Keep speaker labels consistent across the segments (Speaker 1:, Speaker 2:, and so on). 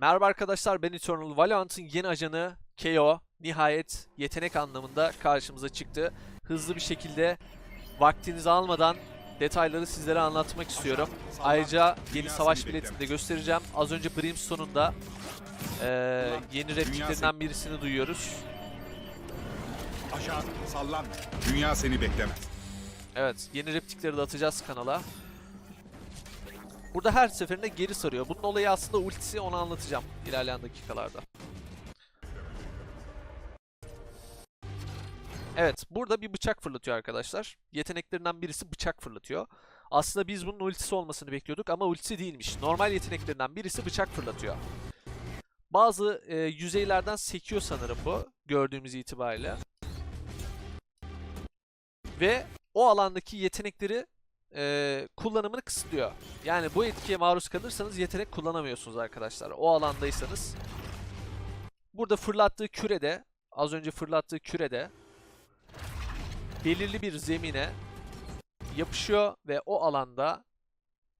Speaker 1: Merhaba arkadaşlar ben Eternal Valiant'ın yeni ajanı KO nihayet yetenek anlamında karşımıza çıktı. Hızlı bir şekilde vaktinizi almadan detayları sizlere anlatmak istiyorum. Ayrıca yeni savaş biletini de göstereceğim. Az önce Brimstone'un da eee, yeni repliklerinden birisini duyuyoruz.
Speaker 2: Aşağı sallanma. Dünya seni beklemez.
Speaker 1: Evet, yeni replikleri de atacağız kanala. Burada her seferinde geri sarıyor. Bunun olayı aslında ultisi onu anlatacağım ilerleyen dakikalarda. Evet, burada bir bıçak fırlatıyor arkadaşlar. Yeteneklerinden birisi bıçak fırlatıyor. Aslında biz bunun ultisi olmasını bekliyorduk ama ultisi değilmiş. Normal yeteneklerinden birisi bıçak fırlatıyor. Bazı e, yüzeylerden sekiyor sanırım bu gördüğümüz itibariyle. Ve o alandaki yetenekleri e, kullanımını kısıtlıyor. Yani bu etkiye maruz kalırsanız yetenek kullanamıyorsunuz arkadaşlar. O alandaysanız. Burada fırlattığı kürede, az önce fırlattığı kürede belirli bir zemine yapışıyor ve o alanda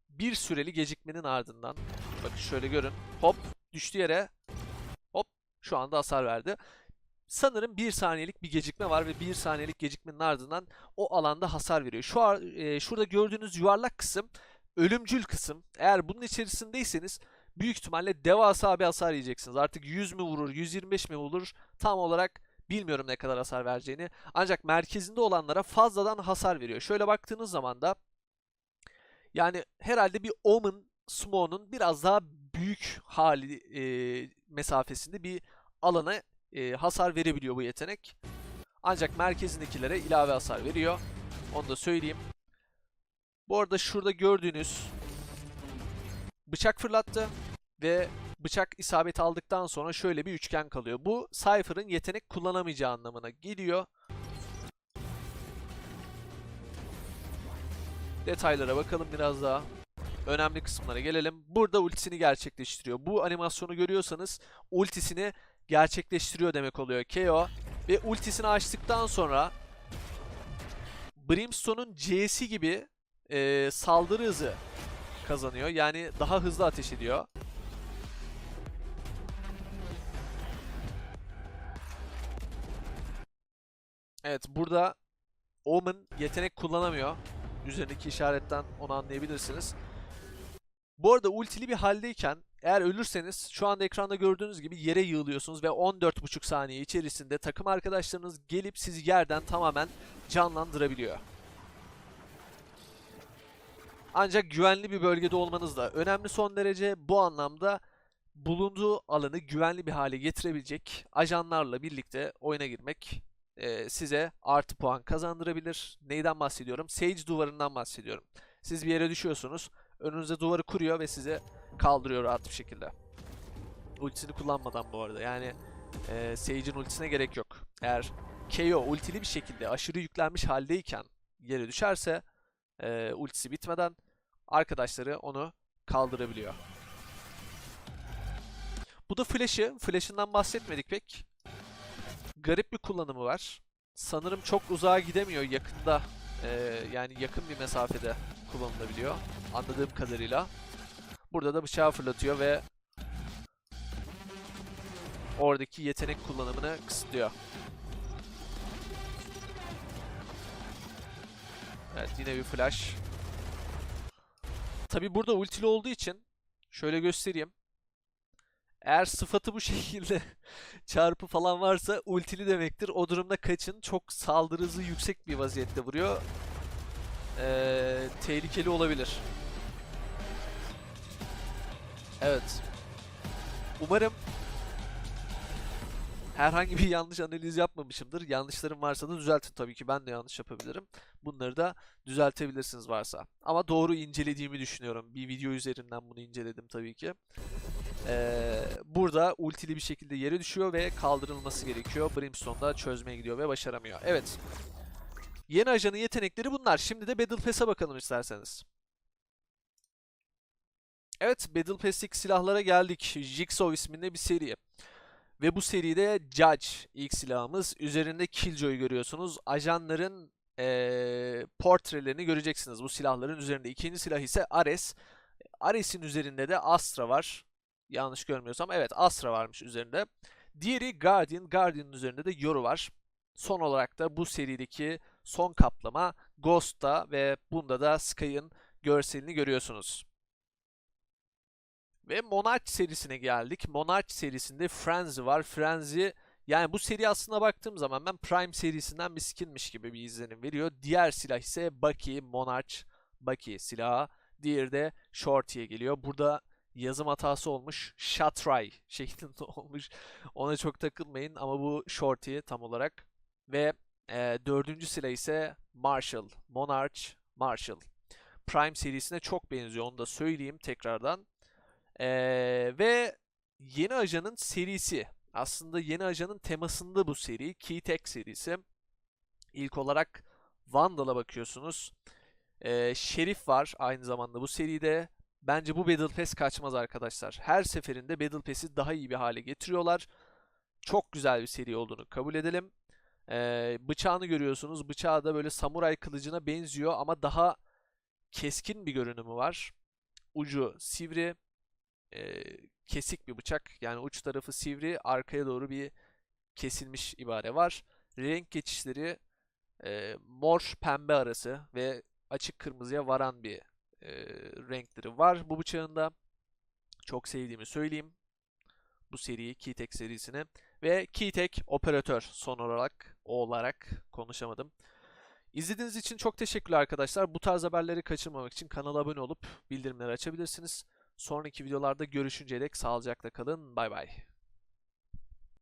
Speaker 1: bir süreli gecikmenin ardından bakın şöyle görün hop düştü yere hop şu anda hasar verdi. Sanırım bir saniyelik bir gecikme var ve bir saniyelik gecikmenin ardından o alanda hasar veriyor. Şu ar- e, şurada gördüğünüz yuvarlak kısım ölümcül kısım. Eğer bunun içerisindeyseniz büyük ihtimalle devasa bir hasar yiyeceksiniz. Artık 100 mü vurur, 125 mi vurur tam olarak bilmiyorum ne kadar hasar vereceğini. Ancak merkezinde olanlara fazladan hasar veriyor. Şöyle baktığınız zaman da yani herhalde bir Omen Smoke'un biraz daha büyük hali e, mesafesinde bir alana e, hasar verebiliyor bu yetenek. Ancak merkezindekilere ilave hasar veriyor. Onu da söyleyeyim. Bu arada şurada gördüğünüz bıçak fırlattı ve bıçak isabet aldıktan sonra şöyle bir üçgen kalıyor. Bu Cypher'ın yetenek kullanamayacağı anlamına geliyor. Detaylara bakalım biraz daha. Önemli kısımlara gelelim. Burada ultisini gerçekleştiriyor. Bu animasyonu görüyorsanız ultisini gerçekleştiriyor demek oluyor KO. Ve ultisini açtıktan sonra Brimstone'un C'si gibi e, saldırı hızı kazanıyor. Yani daha hızlı ateş ediyor. Evet burada Omen yetenek kullanamıyor. Üzerindeki işaretten onu anlayabilirsiniz. Bu arada ultili bir haldeyken eğer ölürseniz şu anda ekranda gördüğünüz gibi yere yığılıyorsunuz ve 14,5 saniye içerisinde takım arkadaşlarınız gelip sizi yerden tamamen canlandırabiliyor. Ancak güvenli bir bölgede olmanız da önemli son derece bu anlamda bulunduğu alanı güvenli bir hale getirebilecek ajanlarla birlikte oyuna girmek e, size artı puan kazandırabilir. Neyden bahsediyorum? Sage duvarından bahsediyorum. Siz bir yere düşüyorsunuz. Önünüze duvarı kuruyor ve size kaldırıyor rahat bir şekilde. Ultisini kullanmadan bu arada. Yani e, Sage'in ultisine gerek yok. Eğer KO ultili bir şekilde aşırı yüklenmiş haldeyken yere düşerse e, ultisi bitmeden arkadaşları onu kaldırabiliyor. Bu da flash'ı. Flash'ından bahsetmedik pek. Garip bir kullanımı var. Sanırım çok uzağa gidemiyor yakında. e, yani yakın bir mesafede kullanılabiliyor. Anladığım kadarıyla. Burada da bıçağı fırlatıyor ve oradaki yetenek kullanımını kısıtlıyor. Evet yine bir flash. Tabi burada ultili olduğu için şöyle göstereyim. Eğer sıfatı bu şekilde çarpı falan varsa ultili demektir. O durumda kaçın. Çok saldırı hızı yüksek bir vaziyette vuruyor. Ee, tehlikeli olabilir. Evet. Umarım herhangi bir yanlış analiz yapmamışımdır. Yanlışlarım varsa da düzeltin tabii ki. Ben de yanlış yapabilirim. Bunları da düzeltebilirsiniz varsa. Ama doğru incelediğimi düşünüyorum. Bir video üzerinden bunu inceledim tabii ki. Ee, burada ultili bir şekilde yere düşüyor ve kaldırılması gerekiyor. Brimstone da çözmeye gidiyor ve başaramıyor. Evet. Yeni ajanın yetenekleri bunlar. Şimdi de Battle Pass'e bakalım isterseniz. Evet, Battle Pass'teki silahlara geldik. Jigsaw isminde bir seri. Ve bu seride Judge ilk silahımız. Üzerinde Killjoy görüyorsunuz. Ajanların eee portrelerini göreceksiniz bu silahların üzerinde. İkinci silah ise Ares. Ares'in üzerinde de Astra var. Yanlış görmüyorsam. Evet Astra varmış üzerinde. Diğeri Guardian. Guardian'ın üzerinde de Yoru var. Son olarak da bu serideki son kaplama Ghost'ta ve bunda da Sky'ın görselini görüyorsunuz. Ve Monarch serisine geldik. Monarch serisinde Frenzy var. Frenzy yani bu seri aslında baktığım zaman ben Prime serisinden bir skinmiş gibi bir izlenim veriyor. Diğer silah ise Bucky, Monarch, Bucky silahı. Diğeri de Shorty'ye geliyor. Burada yazım hatası olmuş. Shatray şeklinde olmuş. Ona çok takılmayın ama bu Shorty tam olarak. Ve e, dördüncü silah ise Marshall. Monarch, Marshall. Prime serisine çok benziyor onu da söyleyeyim tekrardan. E, ve Yeni Ajan'ın serisi. Aslında Yeni Ajan'ın temasında bu seri. Keytech serisi. İlk olarak Vandal'a bakıyorsunuz. E, Şerif var aynı zamanda bu seride. Bence bu Battle Pass kaçmaz arkadaşlar. Her seferinde Battle Pass'i daha iyi bir hale getiriyorlar. Çok güzel bir seri olduğunu kabul edelim. Ee, bıçağını görüyorsunuz. Bıçağı da böyle samuray kılıcına benziyor ama daha keskin bir görünümü var. Ucu sivri, e, kesik bir bıçak. Yani uç tarafı sivri, arkaya doğru bir kesilmiş ibare var. Renk geçişleri e, mor pembe arası ve açık kırmızıya varan bir e, renkleri var bu bıçağın da. Çok sevdiğimi söyleyeyim. Bu seriyi, Keytech serisini. Ve Keytech operatör son olarak, o olarak konuşamadım. İzlediğiniz için çok teşekkürler arkadaşlar. Bu tarz haberleri kaçırmamak için kanala abone olup bildirimleri açabilirsiniz. Sonraki videolarda görüşünceye dek sağlıcakla kalın. Bay bay.